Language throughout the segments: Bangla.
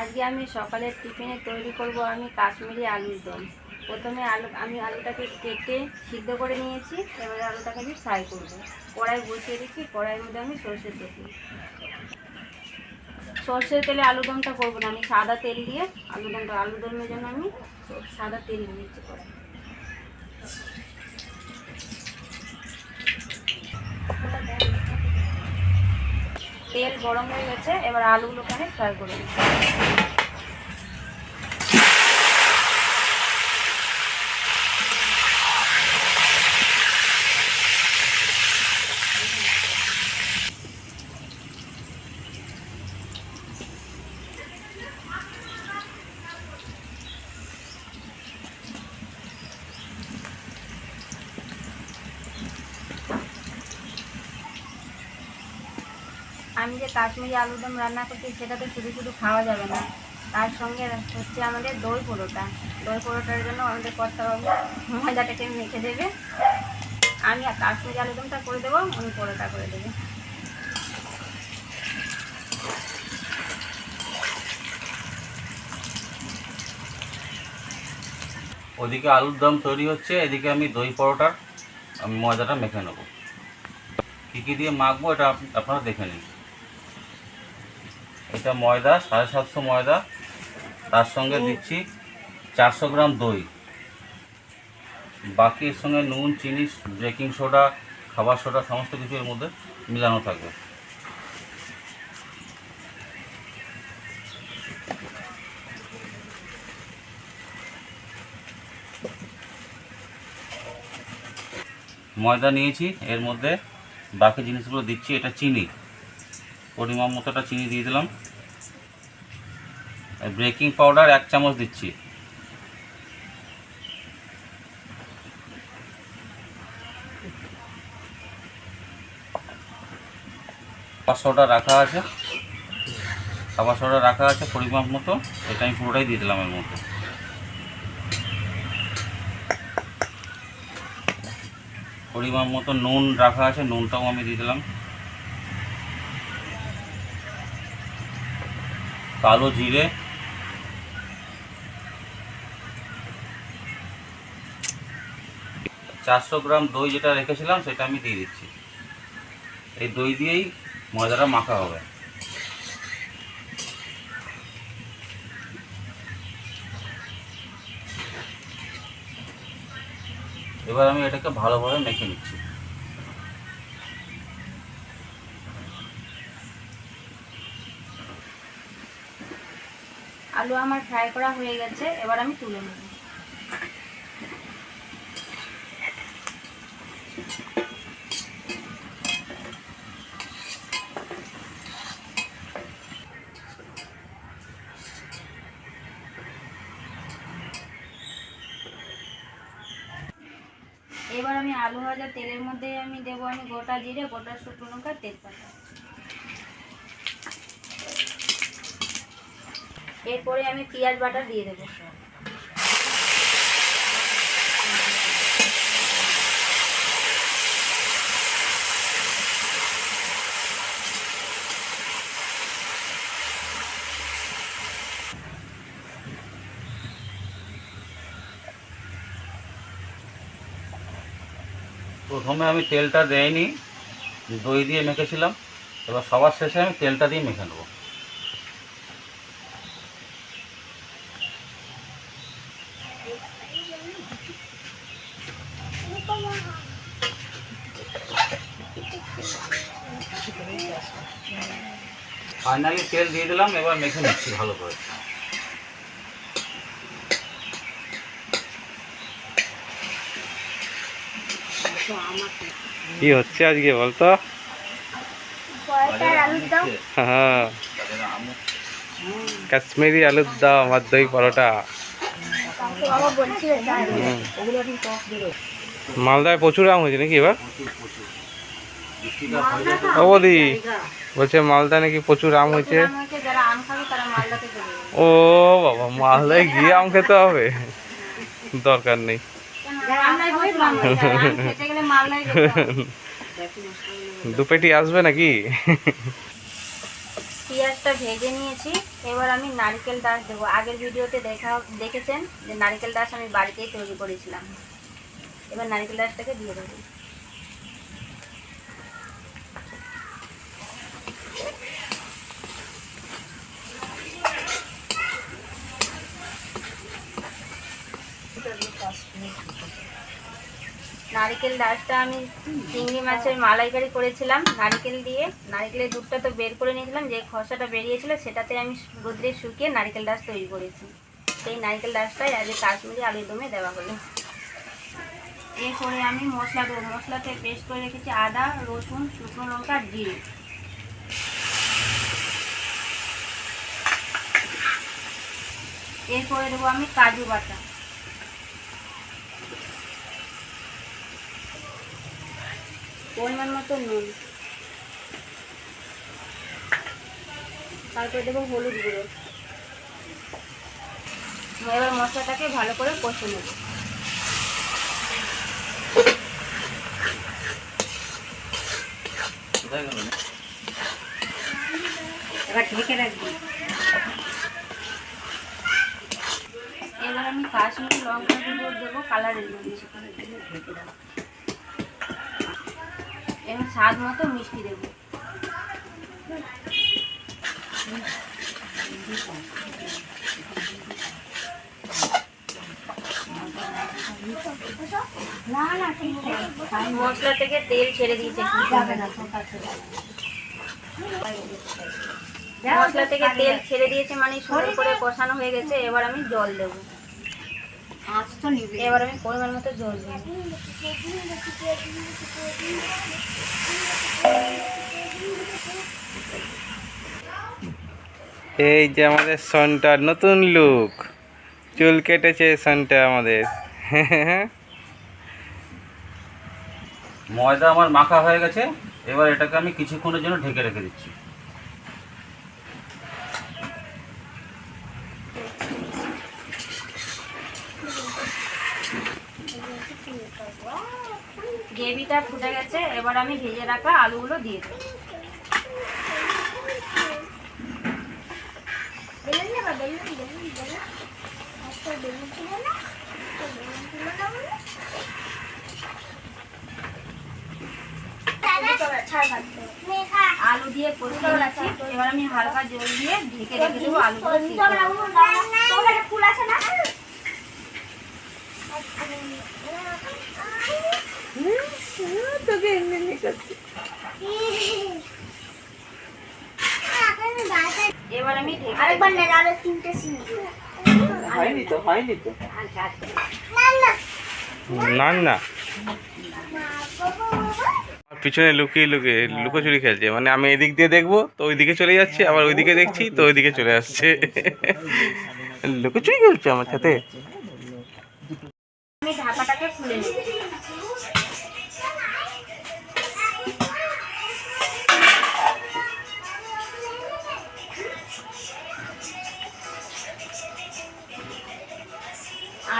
আজকে আমি সকালের টিফিনে তৈরি করব আমি কাশ্মীরি আলুর দম। প্রথমে আলু, আমি আলুটাকে কেটে সিদ্ধ করে নিয়েছি, এবারে আলুটাকে আমি ফ্রাই করব। কড়াই বসিয়ে রেখে কড়াইয়ের মধ্যে আমি সর্ষের তেল। সর্ষের তেলে আলু দমটা করব না, আমি সাদা তেল দিয়ে আলু দমটা, আলু দমের জন্য আমি সাদা তেল নিয়েছি কড়াই তেল গরম হয়ে গেছে এবার আলুগুলো আমি ফ্রাই করে নিই আমি যে কাশ্মীরি আলুর দম রান্না করছি, সেটা তো শুধু শুধু খাওয়া যাবে না। তার সঙ্গে হচ্ছে আমাদের দই পরোটা। দই পরোটার জন্য আমাদের কর্তাবাবু ময়দাটাকে মেখে দেবে। আমি কাশ্মীরি আলুর দমটা করে দেবো, উনি পরোটা করে দেবে। ওদিকে আলুর দম তৈরি হচ্ছে, এদিকে আমি দই পরোটার, আমি ময়দাটা মেখে নেব। কী কী দিয়ে মাখবো এটা আপনারা দেখে নিন। এটা ময়দা সাড়ে সাতশো ময়দা। তার সঙ্গে দিচ্ছি চারশো গ্রাম দই। বাকি এর সঙ্গে নুন চিনি বেকিং সোডা খাবার সোডা সমস্ত কিছু এর মধ্যে মিলানো থাকবে। ময়দা নিয়েছি এর মধ্যে বাকি জিনিসগুলো দিচ্ছি এটা চিনি। পরিমাণ মতোটা চিনি দিয়ে দিলাম। বেকিং পাউডার এক চামচ দিচ্ছি। খাবার সোডা রাখা আছে। খাবার সোডা রাখা আছে পরিমাণ মতো। এটা আমি পুরোটাই দিয়ে দিলাম এর মধ্যে। পরিমাণ মতো নুন রাখা আছে, নুনটাও আমি দিয়ে দিলাম। কালো জিরে চারশো গ্রাম দই যেটা রেখেছিলাম, সেটা আমি দিয়ে দিচ্ছি। এই দই দিয়েই ময়দাটা মাখা হবে। এবার আমি এটাকে ভালোভাবে মেখে নিচ্ছি। আলু আমার ফ্রাই করা হয়ে গেছে, এবার আমি তুলে নেব। এবার আমি আলু ভাজা তেলের মধ্যে আমি দেবো আমি গোটা জিরে, গোটা শুকনো লঙ্কা, তেজপাতা। এরপরে আমি পেঁয়াজ বাটা দিয়ে দেবো। প্রথমে আমি তেলটা দেয়নি দই দিয়ে মেখেছিলাম। এবার সবার শেষে আমি তেলটা দিয়ে মেখে নেব। ফাইনালি তেল দিয়ে দিলাম, এবার মেখে নিচ্ছি ভালো করে। কি হচ্ছে আজকে বলতো? হ্যাঁ। কাশ্মীরি আলুর দম আর দই পরোটা। মালদায় প্রচুর আম হয়েছে নাকি এবার? ও বৌদি বলছে মালদা নাকি প্রচুর আম হয়েছে। ও বাবা মালদায় গিয়ে আম খেতে হবে। দরকার নেই। মালদায় প্রচুর আম হয়েছে, আর আম খেতে গেলে মালদায় যেতে হবে। দু পেটি আসবে নাকি? পেঁয়াজটা ভেজে নিয়েছি। এবার আমি নারকেল দাস দেবো। আগের ভিডিওতে দেখা দেখেছেন যে নারকেল দাস আমি বাড়িতেই তৈরি করেছিলাম। এবার নারকেল দাসটাকে দিয়ে দেবো। নারকেল ডাসটা আমি চিংড়ি মাছের মালাইকারি করেছিলাম। নারকেল দিয়ে, নারকেলের দুধটা তো বের করে নিয়েছিলাম যে খসাটা বেরিয়েছিল সেটাতে আমি রোদ্রে শুকিয়ে নারকেল ডাস তৈরি করেছি। সেই নারকেল ডাসটাই আজকে কাশ্মীরি আলুর দমে দেওয়া হলো। এরপরে আমি মশলা দেবো। মশলাতে পেস্ট করে রেখেছি আদা, রসুন, শুকনো লঙ্কা, জিরে। এরপরে দেবো আমি কাজু বাটা। পরিমাণ মতো নুন। তারপরে দেবো হলুদ গুঁড়ো। এবার মশলাটাকে ভালো করে কষে নেব। এবার ঢেকে রাখবি। এবার আমি কাশ্মীরি লঙ্কা দেবো কালারের জন্য এবার স্বাদ মতো মিষ্টি দেবো। মশলা থেকে তেল ছেড়ে দিয়েছে মশলা থেকে তেল ছেড়ে দিয়েছে মানে সুন্দর করে কষানো হয়ে গেছে, এবার আমি জল দেবো। এবার আমি পরিমাণ মতো জল দেবো এই যে আমাদের সনটার নতুন লুক চুল কেটেছে সনটা আমাদের। ময়দা আমার মাখা হয়ে গেছে এবার এটাকে আমি কিছুক্ষণের জন্য ঢেকে রেখে দিচ্ছি। গ্রেভিটা ফুটে গেছে, এবার আমি ভেজে রাখা আলুগুলো দিয়ে দেবো। আলু দিয়ে কষিয়ে রাখছি এবার আমি হালকা জল দিয়ে ঢেকে রেখে দেবো আলুগুলো সিদ্ধ হবে। এবার আমি আরেকবার নেন আরও তিনটে সিম হয়নি তো হয়নি তো। না। না পিছনে লুকিয়ে লুকিয়ে লুকোচুরি খেলছে। মানে আমি এদিক দিয়ে দেখব তো ওইদিকে চলে যাচ্ছে আবার ওইদিকে দেখছি তো ওইদিকে চলে আসছে। লুকোচুরি খেলছে আমার সাথে। আমি ঢাকাটাকে খুলে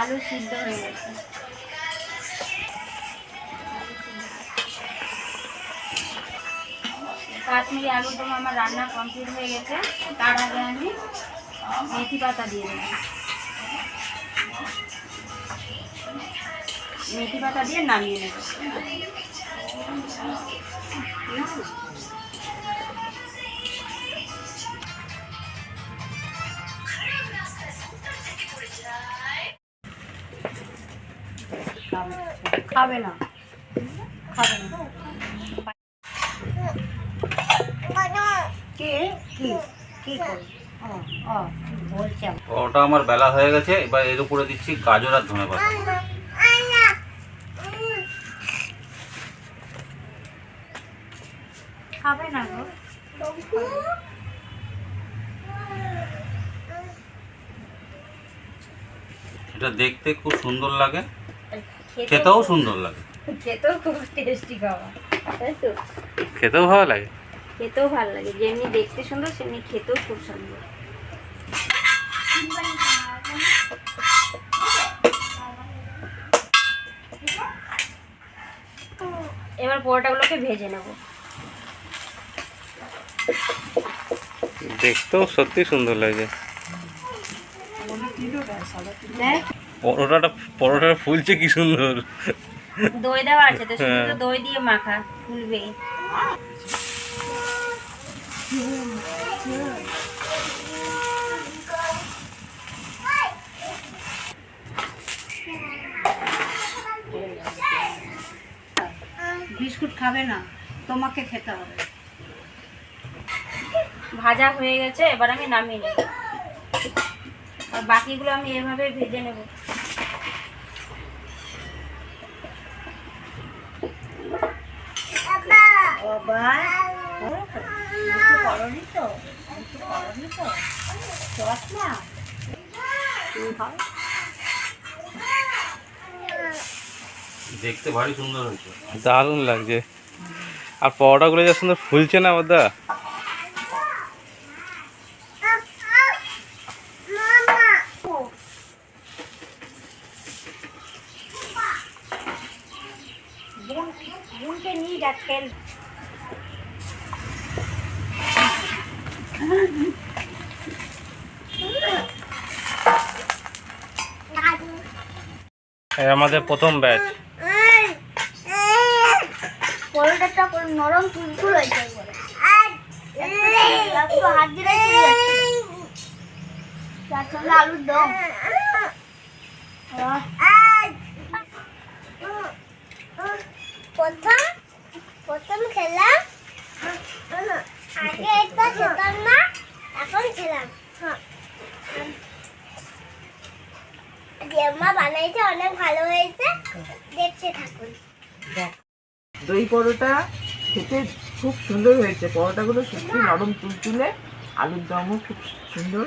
আলু সিদ্ধ হয়ে গেছে কাশ্মীরি আলুর দম আমার রান্না কমপ্লিট হয়ে গেছে। তার আগে আমি মেথি পাতা দিয়ে দেবো। মেথি পাতা দিয়ে নামিয়ে নেব। খাবে না। খাবে না। কে? কি? কি ওটা আমার বেলা হয়ে গেছে এবার এর উপরে দিচ্ছি গাজর আর ধনে পাতা। খাবে না গো। এটা দেখতে খুব সুন্দর লাগে। খেতেও সুন্দর লাগে। খেতেও খুব টেস্টি খাবার তাই তো? খেতেও ভালো লাগে? খেতেও ভালো লাগে যেমনি দেখতে সুন্দর সেমনি খেতেও খুব সুন্দর। এবার পরোটাগুলোকে ভেজে নেব। দেখতেও সত্যি সুন্দর লাগছে দেখ পরোটাটা পরোটাটা ফুলছে কি সুন্দর। দই দেওয়া আছে তো শুধু হ্যাঁ। তো দই দিয়ে মাখা ফুলবে। বিস্কুট খাবে না তোমাকে খেতে হবে। ভাজা হয়ে গেছে এবার আমি নামিয়ে নেব। আর বাকিগুলো আমি এভাবে ভেজে নেব। খাও দেখতে ভারী সুন্দর হয়েছে। দারুণ লাগছে। আর পরোটাগুলো যা সুন্দর ফুলছে না ওদা বোনকে নিয়ে যা খেল এই আমাদের প্রথম ব্যাচ। নরম তুলতুল হয়েছে হাত দিলে। আলুর দম প্রথম প্রথম খেলাম। ভালো হয়েছে দেখতে থাকুন। দই পরোটা খেতে খুব সুন্দর হয়েছে। পরোটাগুলো সত্যি নরম তুলতুলে আলুর দমও খুব সুন্দর।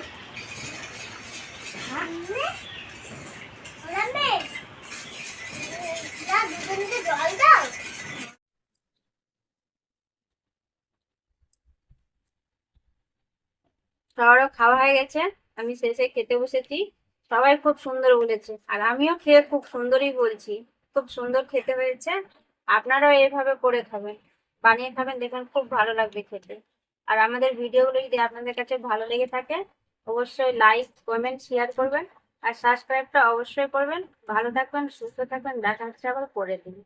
জল সবারও খাওয়া হয়ে গেছে। আমি শেষে খেতে বসেছি। সবাই খুব সুন্দর বলেছে। আর আমিও খেয়ে খুব সুন্দরই বলছি। খুব সুন্দর খেতে হয়েছে। আপনারাও এভাবে করে খাবেন। বানিয়ে খাবেন, দেখবেন খুব ভালো লাগবে খেতে। আর আমাদের ভিডিওগুলো যদি আপনাদের কাছে ভালো লেগে থাকে, অবশ্যই লাইক, কমেন্ট, শেয়ার করবেন। আর সাবস্ক্রাইবটা অবশ্যই করবেন। ভালো থাকবেন, সুস্থ থাকবেন, দেখা হচ্ছে আবার করে দিন।